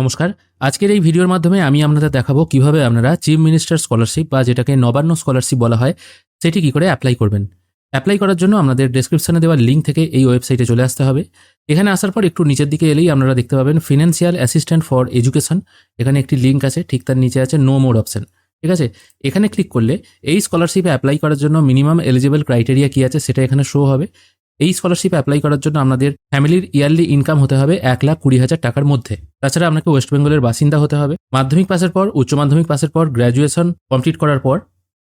নমস্কার। আজকের এই ভিডিওর মাধ্যমে আমি আপনাদের দেখাবো কীভাবে আপনারা চিফ মিনিস্টার স্কলারশিপ বা যেটাকে নবান্ন স্কলারশিপ বলা হয়, সেটি কি করে অ্যাপ্লাই করবেন। অ্যাপ্লাই করার জন্য আপনাদের ডেসক্রিপশনে দেওয়া লিঙ্ক থেকে এই ওয়েবসাইটে চলে আসতে হবে। এখানে আসার পর একটু নিচের দিকে এলেই আপনারা দেখতে পাবেন ফিনান্সিয়াল অ্যাসিস্ট্যান্ট ফর এডুকেশন। এখানে একটি লিঙ্ক আছে, ঠিক তার নিচে আছে নো মোর অপশন। ঠিক আছে? এখানে ক্লিক করলে এই স্কলারশিপে অ্যাপ্লাই করার জন্য মিনিমাম এলিজিবল ক্রাইটেরিয়া কী আছে সেটা এখানে শো হবে। এই স্কলারশিপে অ্যাপ্লাই করার জন্য আপনাদের ফ্যামিলির ইয়ারলি ইনকাম হতে হবে এক লাখ কুড়ি হাজার টাকার মধ্যে। তাছাড়া আপনাকে ওয়েস্ট বেঙ্গলের বাসিন্দা হতে হবে। মাধ্যমিক পাসের পর, উচ্চ মাধ্যমিক পাসের পর গ্র্যাজুয়েশন কমপ্লিট করার পর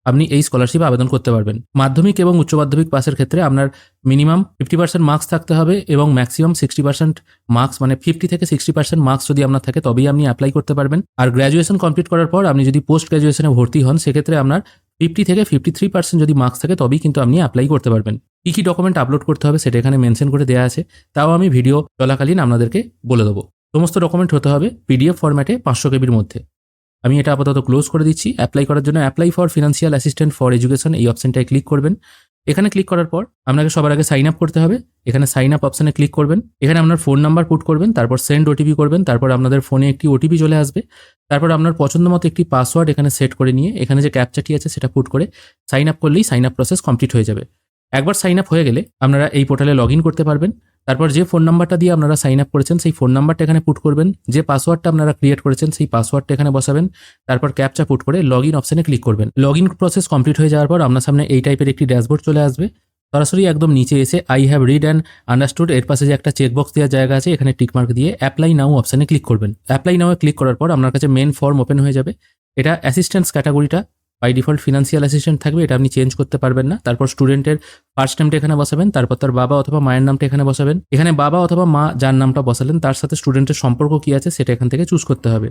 আপনি এই স্কলারশিপে আবেদন করতে পারবেন। মাধ্যমিক এবং উচ্চ মাধ্যমিক পাসের ক্ষেত্রে আপনার মিনিমাম ফিফটি পার্সেন্ট মার্কস থাকতে হবে এবং ম্যাক্সিমাম সিক্সটি পার্সেন্ট মার্কস মানে ফিফটি থেকে সিক্সটি পার্সেন্ট মার্কস যদি আপনার থাকে, তবেই আপনি অ্যাপ্লাই করতে পারবেন। আর গ্র্যাজুয়েশন কমপ্লিট করার পর আপনি যদি পোস্ট গ্র্যাজুয়েশনে ভর্তি হন, সেক্ষেত্রে আপনার ফিফটি থেকে ফিফটি থ্রি পার্সেন্ট যদি মার্কস থাকে, তবেই কিন্তু আপনি অ্যাপ্লাই করতে পারবেন। কী কী ডকুমেন্ট আপলোড করতে হবে সেটা এখানে মেনশন করে দেওয়া আছে। তাও আমি ভিডিও চলাকালীন আপনাদেরকে বলে দেবো। সমস্ত ডকুমেন্ট হতে হবে পিডিএফ ফরম্যাটে পাঁচশো কেবির মধ্যে। আমি এটা আপাতত ক্লোজ করে দিচ্ছি। অ্যাপ্লাই করার জন্য apply for financial assistant for education এই অপশনটায় ক্লিক করবেন। এখানে ক্লিক করার পর আপনাকে সবার আগে সাইন আপ করতে হবে। এখানে সাইন আপ অপশানে ক্লিক করবেন। এখানে আপনার ফোন নাম্বার পুট করবেন, তারপর সেন্ড ওটিপি করবেন, তারপর আপনাদের ফোনে একটি ওটিপি চলে আসবে। তারপর আপনার পছন্দ মতো একটি পাসওয়ার্ড এখানে সেট করে নিয়ে এখানে যে ক্যাপচাটি আছে সেটা পুট করে সাইন আপ করলেই সাইন আপ প্রসেস কমপ্লিট হয়ে যাবে। একবার সাইন আপ হয়ে গেলে আপনারা এই পোর্টালে লগ করতে পারবেন। তারপর যে ফোন নাম্বারটা দিয়ে আপনারা সাইন আপ করেছেন, সেই ফোন নাম্বারটা এখানে পুট করবেন। যে পাসওয়ার্ডটা আপনারা ক্রিয়েট করেছেন, সেই পাসওয়ার্ডটা এখানে বসাবেন। তারপর ক্যাপচা পুট করে লগ ইন অপশনে ক্লিক করবেন। লগ ইন প্রসেস কমপ্লিট হয়ে যাওয়ার পর আপনার সামনে এই টাইপের একটি ড্যাশবোর্ড চলে আসবে। সরাসরি একদম নিচে এসে I have read and understood এর পাশে যে একটা চেকবক্স দেওয়ার জায়গা আছে, এখানে টিকমার্ক দিয়ে অ্যাপ্লাই নাও অপশানে ক্লিক করবেন। অ্যাপ্লাই নাও ক্লিক করার পর আপনার কাছে মেন ফর্ম ওপেন হয়ে যাবে। এটা অ্যাসিস্ট্যান্স ক্যাটাগরিটা বাই ডিফল্ট ফিনান্সিয়াল অ্যাসিস্ট্যান্ট থাকবে, এটা আপনি চেঞ্জ করতে পারবেন না। তারপর স্টুডেন্টের ফার্স্ট নামটা এখানে বসাবেন, তারপর তার বাবা অথবা মায়ের নামটা এখানে বসাবেন। এখানে বাবা অথবা মা যার নামটা বসালেন, তার সাথে স্টুডেন্টের সম্পর্ক কি আছে সেটা এখান থেকে চুজ করতে হবে।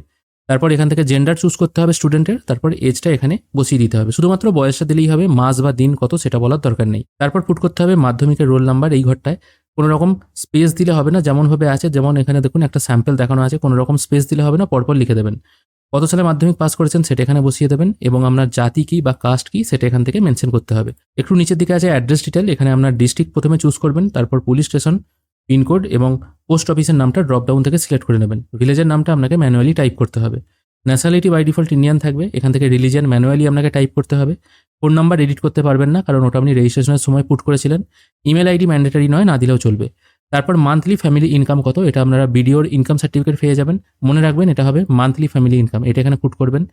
তারপর এখান থেকে জেন্ডার চুজ করতে হবে স্টুডেন্টের তারপর এজটা এখানে বসিয়ে দিতে হবে। শুধুমাত্র বয়সটা দিলেই হবে, মাস বা দিন কত সেটা বলার দরকার নেই। তারপর পুট করতে হবে মাধ্যমিকের রোল নাম্বার এই ঘরটায়। কোনো রকম স্পেস দিলে হবে না, যেমনভাবে আছে, যেমন এখানে দেখুন একটা স্যাম্পল দেখানো আছে কোনো রকম স্পেস দিলে হবে না, পরপর লিখে দেবেন। কত সালে মাধ্যমিক পাস করেছেন সেটা এখানে বসিয়ে দেবেন এবং আপনার জাতি কি বা কাস্ট কি সেটা এখান থেকে মেনশন করতে হবে। একটু নিচের দিকে আছে অ্যাড্রেস ডিটেল এখানে আপনার ডিস্ট্রিক্ট প্রথমে চুজ করবেন, তারপর পুলিশ স্টেশন পিনকোড এবং পোস্ট অফিসের নামটা ড্রপ ডাউন থেকে সিলেক্ট করে নেবেন। ভিলেজের নামটা আপনাকে ম্যানুয়ালি টাইপ করতে হবে। ন্যাশনালিটি বাই ডিফল্ট ইন্ডিয়ান থাকবে, এখান থেকে রিলিজিয়ান ম্যানুয়ালি আপনাকে টাইপ করতে হবে। ফোন নাম্বার এডিট করতে পারবেন না, কারণ ওটা আপনি রেজিস্ট্রেশনের সময় পুট করেছিলেন। ইমেল আইডি ম্যান্ডেটারি নয়, না দিলেও চলবে। তারপর মান্থলি ফ্যামিলি ইনকাম কত? এটা আপনারা বিডিওর ইনকাম সার্টিফিকেট পেয়ে যাবেন। মনে রাখবেন, এটা হবে মান্থলি ফ্যামিলি ইনকাম এটা এখানে পুট করবেন।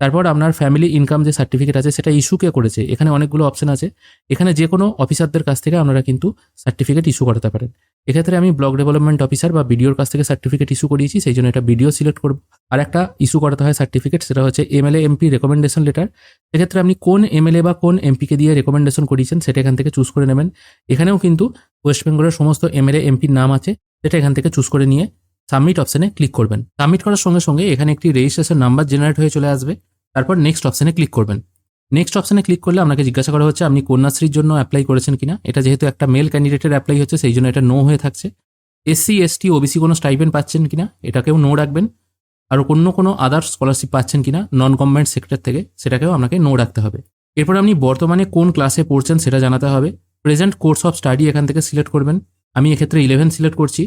তারপর আপনার ফ্যামিলি ইনকাম যে সার্টিফিকেট আছে, সেটা ইস্যু কে করেছে? এখানে অনেকগুলো অপশন আছে। এখানে যে কোনো অফিসারদের কাছ থেকে আপনারা কিন্তু সার্টিফিকেট ইস্যু করাতে পারেন। এক্ষেত্রে আমি ব্লক ডেভেলপমেন্ট অফিসার বা বিডিওর কাছ থেকে সার্টিফিকেট ইস্যু করিয়েছি, সেই জন্য এটা বিডিও সিলেক্ট করব। আর একটা ইস্যু করাতে হয় সার্টিফিকেট সেটা হচ্ছে এমএলএ এমপি রেকমেন্ডেশন লেটার সেক্ষেত্রে আপনি কোন এমএলএ বা কোন এমপিকে দিয়ে রেকমেন্ডেশন করিয়েছেন, সেটা এখান থেকে চুজ করে নেবেন। এখানেও কিন্তু ওয়েস্ট বেঙ্গলের সমস্ত এমএলএ এমপির নাম আছে, সেটা এখান থেকে চুজ করে নিয়ে সাবমিট অপশনে ক্লিক করবেন। সাবমিট করার সঙ্গে সঙ্গে এখানে একটি রেজিস্ট্রেশন নাম্বার জেনারেট হয়ে চলে আসবে। তারপর নেক্সট অপশনে ক্লিক করবেন। নেক্সট অপশনে ক্লিক করলে আপনাকে জিজ্ঞাসা করা হচ্ছে, আপনি কন্যাশ্রীর জন্য অ্যাপ্লাই করেছেন কিনা? এটা যেহেতু একটা মেল ক্যান্ডিডেটের অ্যাপ্লাই হচ্ছে, সেই জন্য এটা নো হয়ে থাকছে। এসসি এসটি ওবিসি কোনো স্টাইপেন্ড পাচ্ছেন কিনা? এটাকেও নো রাখবেন। আর অন্য কোনো আদার স্কলারশিপ পাচ্ছেন কিনা? নন গভর্নমেন্ট সেক্টর থেকে, সেটাকেও আপনাকে নো রাখতে হবে। এরপর আপনি বর্তমানে কোন ক্লাসে পড়ছেন সেটা জানাতে হবে। প্রেজেন্ট কোর্স অফ স্টাডি এখান থেকে সিলেক্ট করবেন। আমি এক্ষেত্রে ইলেভেন সিলেক্ট করছি।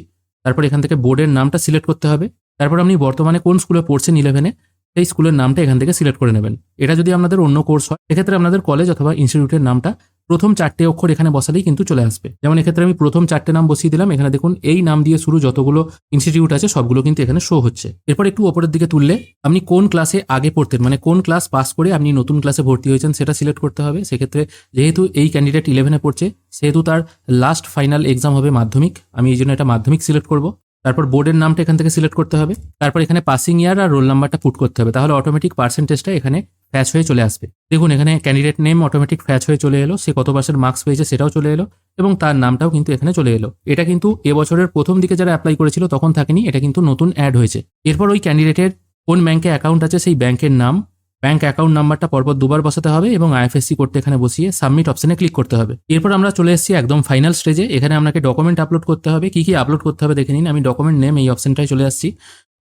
তারপর এখান থেকে বোর্ডের নামটা সিলেক্ট করতে হবে। তারপর আপনি বর্তমানে কোন স্কুলে পড়ছেন ইলেভেনে সেই স্কুলের নামটা এখান থেকে সিলেক্ট করে নেবেন। এটা যদি আপনাদের অন্য কোর্স হয়, এক্ষেত্রে আপনাদের কলেজ অথবা ইনস্টিটিউটের নামটা প্রথম চারটে অক্ষর এখানে বসালেই কিন্তু চলে আসবে। যেমন এক্ষেত্রে আমি প্রথম চারটে নাম বসিয়ে দিলাম, এখানে দেখুন এই নাম দিয়ে শুরু যতগুলো ইনস্টিটিউট আছে সবগুলো কিন্তু এখানে শো হচ্ছে। এরপর একটু ওপরের দিকে তুললে আপনি কোন ক্লাসে আগে পড়তেন মানে কোন ক্লাস পাস করে আপনি নতুন ক্লাসে ভর্তি হয়েছেন সেটা সিলেক্ট করতে হবে। সেক্ষেত্রে যেহেতু এই ক্যান্ডিডেট ইলেভেনে পড়ছে, সেহেতু তার লাস্ট ফাইনাল এক্সাম হবে মাধ্যমিক, আমি এই জন্য এটা মাধ্যমিক সিলেক্ট করব। তারপর বোর্ডের নামটা এখান থেকে সিলেক্ট করতে হবে। তারপর এখানে পাসিং ইয়ার আর রোল নাম্বারটা পুট করতে হবে। তাহলে অটোমেটিক পার্সেন্টেজটা এখানে ফ্যাচ হয়ে চলে আসবে। দেখুন, এখানে ক্যান্ডিডেট নেম অটোমেটিক ফ্যাচ হয়ে চলে এলো, সে কত পার্সেন্ট মার্কস পেয়েছে সেটাও চলে এলো এবং তার নামটাও কিন্তু এখানে চলে এলো। এটা কিন্তু এবছরের প্রথম দিকে যারা অ্যাপ্লাই করেছিল তখন থাকেনি, এটা কিন্তু নতুন অ্যাড হয়েছে। এরপর ওই ক্যান্ডিডেটের কোন ব্যাংকে অ্যাকাউন্ট আছে সেই ব্যাংকের নাম ব্যাংক অ্যাকাউন্ট নাম্বারটা পরপর দুবার বসাতে হবে এবং আইএফএসসি করতে এখানে বসিয়ে সাবমিট অপশনে ক্লিক করতে হবে। এরপর আমরা চলে এসেছি একদম ফাইনাল স্টেজে এখানে আপনাকে ডকুমেন্ট আপলোড করতে হবে। কি কি আপলোড করতে হবে দেখে নিন। আমি ডকুমেন্ট নেম এই অপশনটায় চলে আসছি।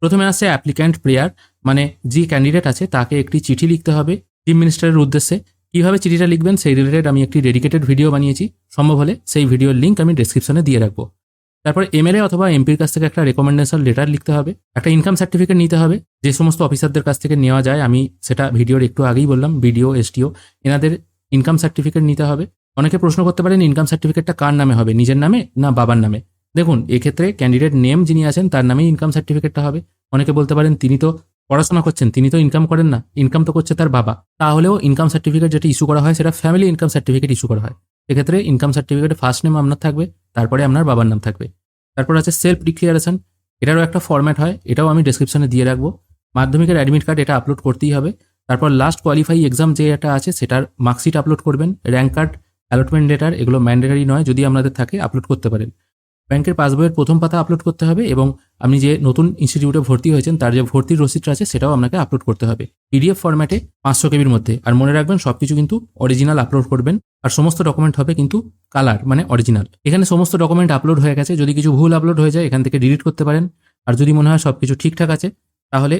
প্রথমে আসছে অ্যাপ্লিক্যান্ট প্রেয়ার মানে যে ক্যান্ডিডেট আছে তাকে একটি চিঠি লিখতে হবে চিফ মিনিস্টারের উদ্দেশ্যে। কীভাবে চিঠিটা লিখবেন সেই রিলেটেড আমি একটি ডেডিকেটেড ভিডিও বানিয়েছি। সম্ভব হলে সেই ভিডিওর লিঙ্ক আমি ডেসক্রিপশনে দিয়ে রাখব। তারপর এমএলএ অথবা এমপির কাছ থেকে একটা রেকমেন্ডেশন লেটার লিখতে হবে, একটা ইনকাম সার্টিফিকেট নিতে হবে, যে সমস্ত অফিসারদের কাছ থেকে নেওয়া যায়, আমি সেটা ভিডিওর একটু আগেই বললাম বিডিও এসটিও এনাদের ইনকাম সার্টিফিকেট নিতে হবে। অনেকে প্রশ্ন করতে পারেন ইনকাম সার্টিফিকেটটা কার নামে হবে, নিজের নামে না বাবার নামে? দেখুন, এক্ষেত্রে ক্যান্ডিডেট নেম যিনি আছেন, তার নামেই ইনকাম সার্টিফিকেটটা হবে। অনেকে বলতে পারেন, তিনি তো পড়াশোনা করছেন, তিনি তো ইনকাম করেন না ইনকাম তো করছে তার বাবা। তাহলেও ইনকাম সার্টিফিকেট যেটা ইস্যু করা হয়, সেটা ফ্যামিলি ইনকাম সার্টিফিকেট ইস্যু করা হয়। এক্ষেত্রে ইনকাম সার্টিফিকেটে ফার্স্ট নেম আপনার থাকবে, তারপরে আপনার বাবার নাম থাকবে। তারপর আছে সেলফ ডিক্লিয়ারেশন এটারও একটা ফর্ম্যাট হয়, এটাও আমি ডেসক্রিপশনে দিয়ে রাখব। মাধ্যমিকের অ্যাডমিট কার্ড এটা আপলোড করতেই হবে। তারপর লাস্ট কোয়ালিফাই এক্সাম যে একটা আছে, সেটার মার্কশিট আপলোড করবেন। র্যাঙ্ক কার্ড অ্যালটমেন্ট লেটার এগুলো ম্যান্ডেটারি নয়, যদি আপনাদের থাকে আপলোড করতে পারেন। ব্যাংকের পাসবইয়ের প্রথম পাতা আপলোড করতে হবে এবং আপনি যে নতুন ইনস্টিটিউটে ভর্তি হয়েছেন, তার যে ভর্তির রসিদটা আছে, সেটাও আপনাকে আপলোড করতে হবে। পিডিএফ ফরম্যাটে পাঁচশো কেবির মধ্যে। আর মনে রাখবেন সব কিছু কিন্তু অরিজিনাল আপলোড করবেন। আর সমস্ত ডকুমেন্ট হবে কিন্তু কালার মানে অরিজিনাল এখানে সমস্ত ডকুমেন্ট আপলোড হয়ে গেছে। যদি কিছু ভুল আপলোড হয়ে যায়, এখান থেকে ডিলিট করতে পারেন। আর যদি মনে হয় সব কিছু ঠিকঠাক আছে, তাহলে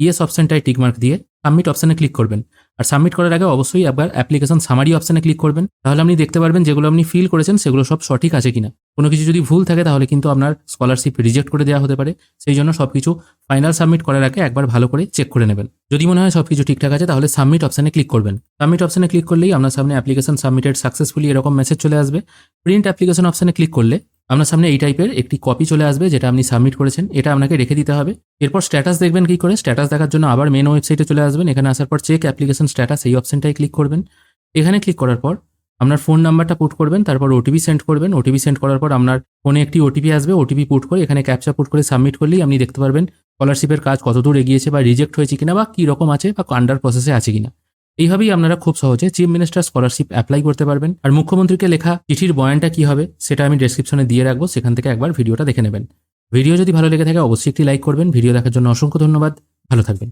ইয়েস অপশানটায় টিকমার্ক দিয়ে সাবমিট অপশানে ক্লিক করবেন। আর সাবমিট করার আগে অবশ্যই একবার অ্যাপ্লিকেশন সামারি অপশানে ক্লিক করবেন। তাহলে আপনি দেখতে পারবেন যেগুলো আপনি ফিল করেছেন, সেগুলো সব সঠিক আছে কিনা। কোনো কিছু যদি ভুল থাকে তাহলে কিন্তু আপনার স্কলারশিপ রিজেক্ট করে দেওয়া হতে পারে। সেই জন্য সব কিছু ফাইনাল সাবমিট করার আগে একবার ভালো করে চেক করে নেবেন। যদি মনে হয় সব কিছু ঠিকঠাক আছে, তাহলে সাবমিট অপশানে ক্লিক করবেন। সাবমিট অপশানে ক্লিক করলেই আপনার সামনে অ্যাপ্লিকেশন সাবমিটেড সাকসেসফুলি এরকম মেসেজ চলে আসবে। প্রিন্ট অ্যাপ্লিকেশন অপশানে ক্লিক করলে আপনার সামনে এই টাইপের একটি কপি চলে আসবে, যেটা আপনি সাবমিট করেছেন। এটা আপনাকে রেখে দিতে হবে। এরপর স্ট্যাটাস দেখবেন কি করে? স্ট্যাটাস দেখার জন্য আবার মেন ওয়েবসাইটে চলে আসবেন। এখানে আসার পর চেক অ্যাপ্লিকেশন স্ট্যাটাস এই অপশনটায় ক্লিক করবেন। এখানে ক্লিক করার পর আপনার ফোন নাম্বারটা পুট করবেন, তারপর ওটিপি সেন্ড করবেন। ওটিপি সেন্ড করার পর আপনার ফোনে একটি ওটিপি আসবে ওটিপি পুট করে এখানে ক্যাপচা পুট করে সাবমিট করলেই আপনি দেখতে পারবেন স্কলারশিপের কাজ কতদূর এগিয়েছে বা রিজেক্ট হয়েছে কিনা বা কী রকম আছে বা আন্ডার প্রসেসে আছে কিনা। এইভাবেই আপনারা খুব সহজে চিফ মিনিস্টার স্কলারশিপ অ্যাপ্লাই করতে পারবেন। আর মুখ্যমন্ত্রীকে লেখা চিঠির বয়ানটা কি হবে সেটা আমি ডেসক্রিপশনে দিয়ে রাখব, সেখান থেকে একবার ভিডিওটা দেখে নেবেন। ভিডিও যদি ভালো লেগে থাকে অবশ্যই একটি লাইক করবেন। ভিডিও দেখার জন্য অসংখ্য ধন্যবাদ। ভালো থাকবেন।